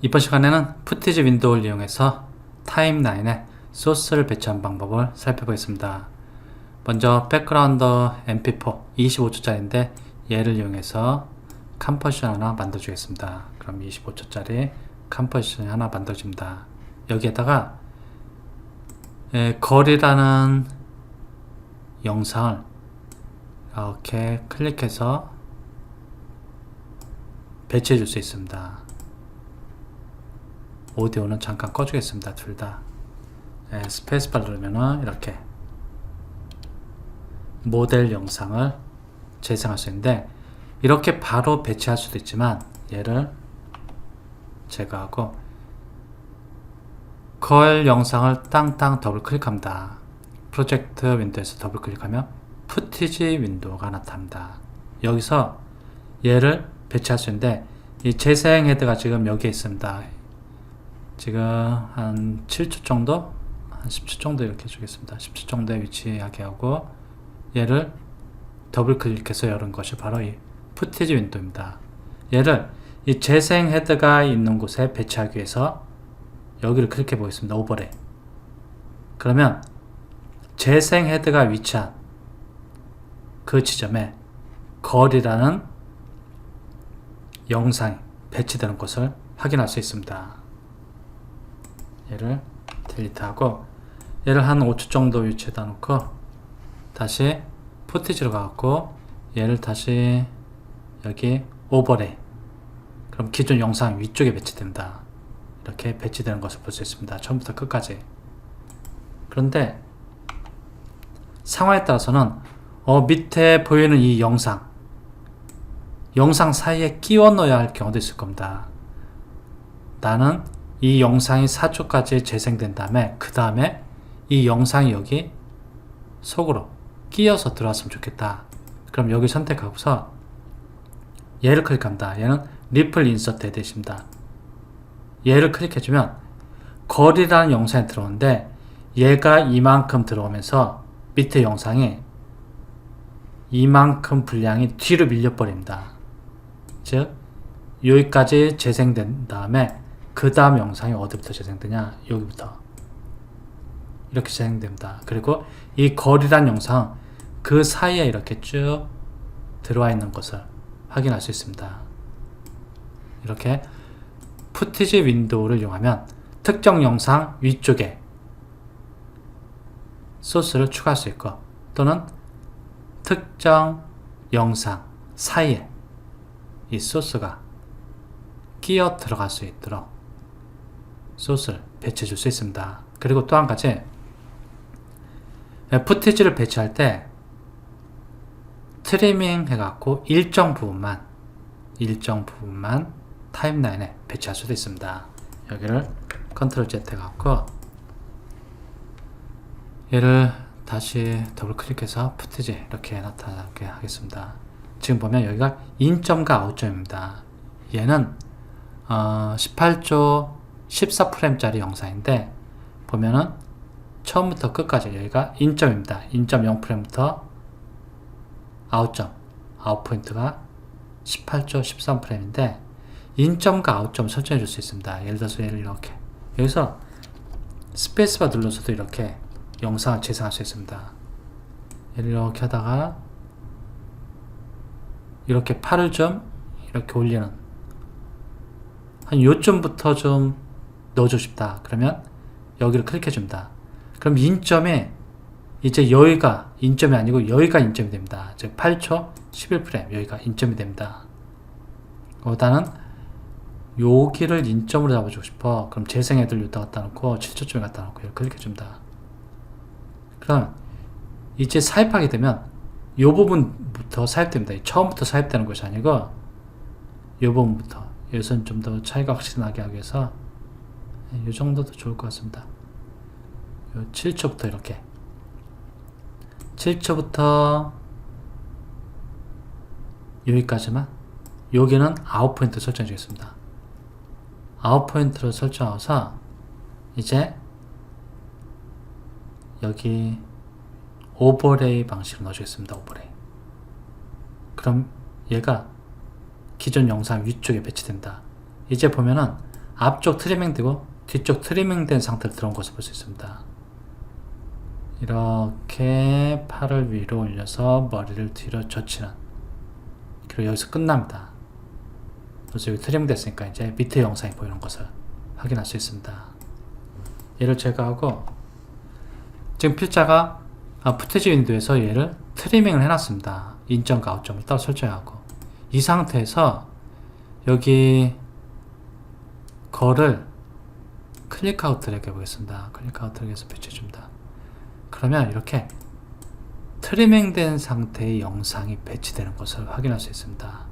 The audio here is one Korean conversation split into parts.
이번 시간에는 푸티지 윈도우를 이용해서 타임라인에 소스를 배치한 방법을 살펴보겠습니다. 먼저 백그라운드 mp4 25초짜리인데 얘를 이용해서 컴포지션 하나 만들어주겠습니다. 그럼 25초짜리 컴포지션이 하나 만들어집니다. 여기에다가 예, 거리라는 영상을 이렇게 클릭해서 배치해 줄 수 있습니다. 오디오는 잠깐 꺼주겠습니다. 둘 다. 예, 스페이스바 누르면은 이렇게 모델 영상을 재생할 수 있는데 이렇게 바로 배치할 수도 있지만 얘를 제거하고 걸 영상을 땅땅 더블 클릭합니다. 프로젝트 윈도우에서 더블 클릭하면 푸티지 윈도우가 나타납니다. 여기서 얘를 배치할 수 있는데 이 재생 헤드가 지금 여기에 있습니다. 지금 한 7초 정도? 한 10초 정도 이렇게 주겠습니다. 10초 정도에 위치하게 하고 얘를 더블 클릭해서 열은 것이 바로 이 푸티지 윈도우입니다. 얘를 이 재생 헤드가 있는 곳에 배치하기 위해서 여기를 클릭해 보겠습니다. 오버레이. 그러면 재생 헤드가 위치한 그 지점에 거리라는 영상이 배치되는 것을 확인할 수 있습니다. 얘를 딜리트하고 얘를 한 5초 정도 위치에다 놓고 다시 푸티지로 가고 얘를 다시 여기 오버레이 그럼 기존 영상 위쪽에 배치됩니다. 이렇게 배치되는 것을 볼 수 있습니다. 처음부터 끝까지. 그런데 상황에 따라서는 어, 밑에 보이는 이 영상 영상 사이에 끼워 넣어야 할 경우도 있을 겁니다. 나는 이 영상이 4초까지 재생된 다음에 그 다음에 이 영상이 여기 속으로 끼어서 들어왔으면 좋겠다. 그럼 여기 선택하고서 얘를 클릭합니다. 얘는 리플 인서트 헤드입니다. 얘를 클릭해주면 거리라는 영상이 들어오는데 얘가 이만큼 들어오면서 밑에 영상이 이만큼 분량이 뒤로 밀려버립니다. 즉 여기까지 재생된 다음에 그 다음 영상이 어디부터 재생되냐 여기부터 이렇게 재생됩니다. 그리고 이 거리란 영상 그 사이에 이렇게 쭉 들어와 있는 것을 확인할 수 있습니다. 이렇게 푸티지 윈도우를 이용하면 특정 영상 위쪽에 소스를 추가할 수 있고 또는 특정 영상 사이에 이 소스가 끼어 들어갈 수 있도록 소스를 배치해 줄 수 있습니다. 그리고 또 한 가지 푸티지를 배치할 때 트리밍 해갖고 일정 부분만 일정 부분만 타임라인에 배치할 수도 있습니다. 여기를 컨트롤 Z 해갖고 얘를 다시 더블 클릭해서 푸티지 이렇게 나타나게 하겠습니다. 지금 보면 여기가 인점과 아웃점입니다. 얘는 어, 18조 14프레임짜리 영상인데 보면은 처음부터 끝까지 여기가 인점입니다. 인점 0프레임부터 아웃점 아웃포인트가 18조 13프레임인데 인점과 아웃점 설정해 줄 수 있습니다. 예를 들어서 얘를 이렇게 여기서 스페이스바 눌러서도 이렇게 영상을 재생할 수 있습니다. 이렇게 하다가 이렇게 팔을 좀 이렇게 올리는 한 요점부터 좀 넣어주고 싶다. 그러면 여기를 클릭해 줍니다. 그럼 인점에 이제 여기가 인점이 아니고 여기가 인점이 됩니다. 즉 8초 11프레임 여기가 인점이 됩니다. 거기다는 여기를 인점으로 잡아주고 싶어. 그럼 재생 애들 여기다 갖다 놓고 7초쯤에 갖다 놓고 이렇게 클릭해 줍니다. 그럼 이제 삽입하게 되면 이 부분부터 삽입됩니다. 처음부터 삽입되는 것이 아니고 이 부분부터 여기서는 좀더 차이가 확실히 나게 하기 위해서 이 정도도 좋을 것 같습니다. 요 7초부터 이렇게 7초부터 여기까지만 여기는 아웃 포인트 설정해 주겠습니다. 아웃 포인트를 설정해서 이제 여기 오버레이 방식을 넣어주겠습니다. 오버레이. 그럼 얘가 기존 영상 위쪽에 배치된다. 이제 보면은 앞쪽 트리밍 되고 뒤쪽 트리밍 된 상태로 들어온 것을 볼 수 있습니다. 이렇게 팔을 위로 올려서 머리를 뒤로 젖히는 그리고 여기서 끝납니다. 그래서 여기 트리밍 됐으니까 이제 밑에 영상이 보이는 것을 확인할 수 있습니다. 얘를 제거하고 지금 필자가 아, 푸티지 윈도에서 얘를 트리밍을 해놨습니다. 인점과 아웃점을 따로 설정하고 이 상태에서 여기 거를 클릭아웃 드래그 해보겠습니다. 클릭아웃 드래그해서 배치해줍니다. 그러면 이렇게 트리밍된 상태의 영상이 배치되는 것을 확인할 수 있습니다.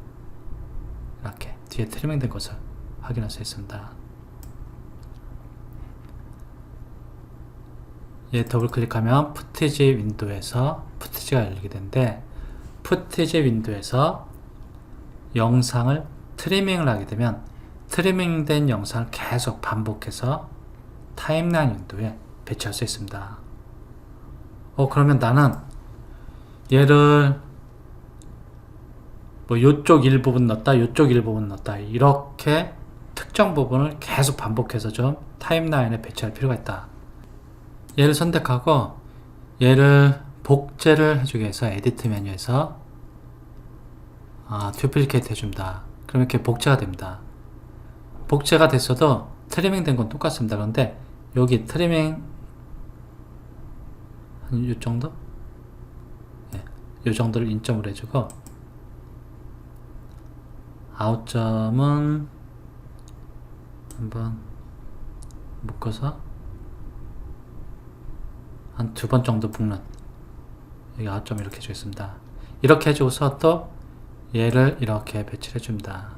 이렇게 뒤에 트리밍된 것을 확인할 수 있습니다. 얘 더블 클릭하면 푸티지 윈도에서 푸티지가 열리게 되는데 푸티지 윈도에서 영상을 트리밍을 하게 되면 트리밍된 영상을 계속 반복해서 타임라인 윈도에 배치할 수 있습니다. 어 그러면 나는 얘를 뭐 요쪽 일부분 넣었다 요쪽 일부분 넣었다 이렇게 특정 부분을 계속 반복해서 좀 타임라인에 배치할 필요가 있다. 얘를 선택하고 얘를 복제를 해주기 위해서 에디트 메뉴에서 아, 듀플리케이트 해줍니다. 그럼 이렇게 복제가 됩니다. 복제가 됐어도 트리밍 된 건 똑같습니다. 그런데 여기 트리밍 한이 정도? 예, 이 정도를 인점을 해주고 아웃점은 한번 묶어서 한 두 번 정도 묶는 여기 아웃점 이렇게 해주고 있습니다. 이렇게 해주고서 또 얘를 이렇게 배치를 해줍니다.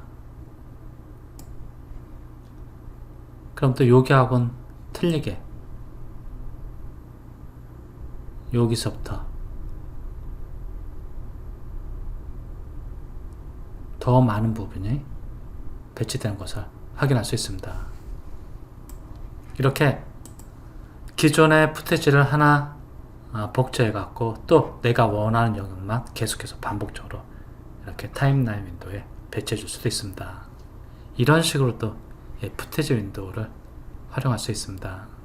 그럼 또 여기하고는 틀리게 여기서부터 더 많은 부분이 배치되는 것을 확인할 수 있습니다. 이렇게 기존의 푸테지를 하나 아, 복제해 갖고 또 내가 원하는 영역만 계속해서 반복적으로 이렇게 타임라인 윈도우에 배치해 줄 수도 있습니다. 이런 식으로 또 예, 푸테지 윈도우를 활용할 수 있습니다.